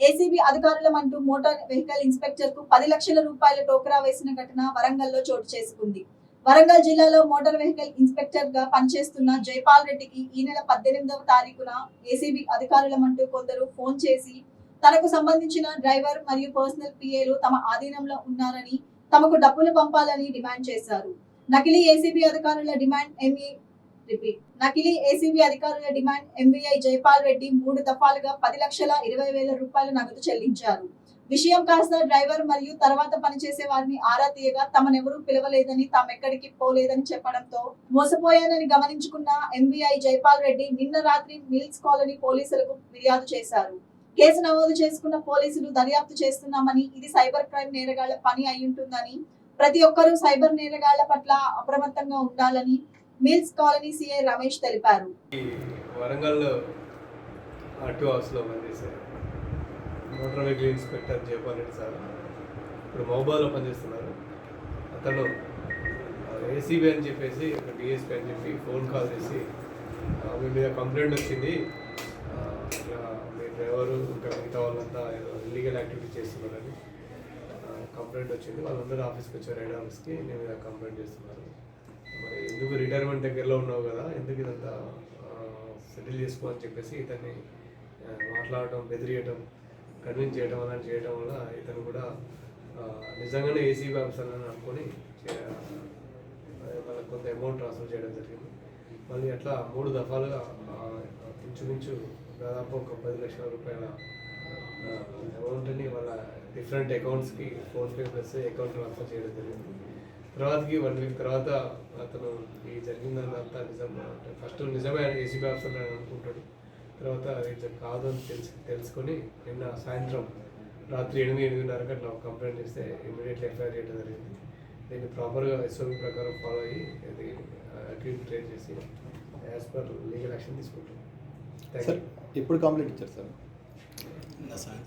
ACB అధికారులమంటూ motor vehicle ఇన్స్పెక్టర్కు పది లక్షల రూపాయల టోకరా వేసిన ఘటన వరంగల్లో చోటు చేసుకుంది. వరంగల్ జిల్లాలో మోటార్ వెహికల్ ఇన్స్పెక్టర్గా పనిచేస్తున్న జైపాల్ రెడ్డికి ఈ నెల పద్దెనిమిదవ తారీఖున ఏసీబీ అధికారులమంటూ కొందరు ఫోన్ చేసి తనకు సంబంధించిన డ్రైవర్ మరియు పర్సనల్ పిఏలు తమ ఆధీనంలో ఉన్నారని తమకు డబ్బులు పంపాలని డిమాండ్ చేశారు. నకిలీ ఏసీబీ అధికారుల డిమాండ్ ఎంఈ రిపీట్ నకిలీ ఏసీబీ అధికారుల డిమాండ్ ఎంవీఐ జైపాల్ రెడ్డి మూడు దఫాలుగా పది లక్షల ఇరవై వేల రూపాయలు నగదు చెల్లించారు. విషయం కాస్త డ్రైవర్ మరియు తర్వాత పనిచేసే వారిని ఆరా తీయగా తమనెవరూ పిలవలేదని తామెక్కడికి పోలేదని చెప్పడంతో మోసపోయానని గమనించుకున్న ఎంవీఐ జైపాల్ రెడ్డి నిన్న రాత్రి మిల్స్ కాలనీ పోలీసులకు ఫిర్యాదు చేశారు. కేసు నమోదు చేసుకున్న పోలీసులు దర్యాప్తు చేస్తున్నామని ఇది సైబర్ క్రైమ్ నేరగాళ్ళ పని అయ్యుంటుందని ప్రతి ఒక్కరూ సైబర్ నేరగాళ్ళ పట్ల అప్రమత్తంగా ఉండాలని మిల్స్ కాలనీ సిఐ రమేష్ తెలిపారు. ఈ వరంగల్లో ఆర్టీ హౌస్లో పనిచేశారు motor vehicle inspector Jayapal Reddy sir ఇప్పుడు మహబాద్లో పనిచేస్తున్నారు. అతను ఏసీబీ అని చెప్పేసి డిఎస్పీ అని చెప్పి ఫోన్ కాల్ చేసి మీ మీద కంప్లైంట్ వచ్చింది. మీ డ్రైవరు ఇంకా మిగతా వాళ్ళంతా ఏదో ఇల్లీగల్ యాక్టివిటీ చేస్తున్నారని కంప్లైంట్ వచ్చింది. వాళ్ళందరూ ఆఫీస్కి వచ్చారు. హెడ్ ఆఫీస్కి నేను మీద కంప్లైంట్ చేస్తున్నారు. మరి ఎందుకు రిటైర్మెంట్ దగ్గరలో ఉన్నావు కదా? ఎందుకు ఇదంతా సెటిల్ చేసుకో అని చెప్పేసి ఇతన్ని మాట్లాడటం బెదిరియటం కన్విన్స్ చేయడం అలా చేయడం వల్ల ఇతను కూడా నిజంగానే ఏసీ ఆఫీసర్ అని అనుకొని వాళ్ళకి కొంత అమౌంట్ ట్రాన్స్ఫర్ చేయడం జరిగింది. మళ్ళీ అట్లా మూడు దఫాలుగా ఇంచుమించు దాదాపు ఒక పది లక్షల రూపాయల అమౌంట్ని వాళ్ళ డిఫరెంట్ అకౌంట్స్కి ఫోన్పే ప్లస్ అకౌంట్ ట్రాన్స్ఫర్ చేయడం జరిగింది. తర్వాతకి వన్ వీక్ తర్వాత అతను ఈ జరిగిందంతా నిజం అంటే ఫస్ట్ నిజమే ఏసీబీ ఆఫీసర్ అని అనుకుంటాడు. తర్వాత అది నిజం కాదు అని తెలిసి తెలుసుకొని నిన్న సాయంత్రం రాత్రి ఎనిమిది ఎనిమిదిన్నరకు అట్లా ఒక కంప్లైంట్ చేస్తే ఇమీడియట్లీ ఎఫ్ఐఆర్ చేయడం జరిగింది. దీన్ని ప్రాపర్గా ఎస్ఓబి ప్రకారం ఫాలో అయ్యి ఇది అగ్రీడ్ ట్రేడ్ చేసి యాజ్ పర్ లీగల్ యాక్షన్ తీసుకుంటాం. థ్యాంక్ సార్ యూ ఎప్పుడు కంప్లీట్ ఇచ్చారు సార్ సాయంత్రం.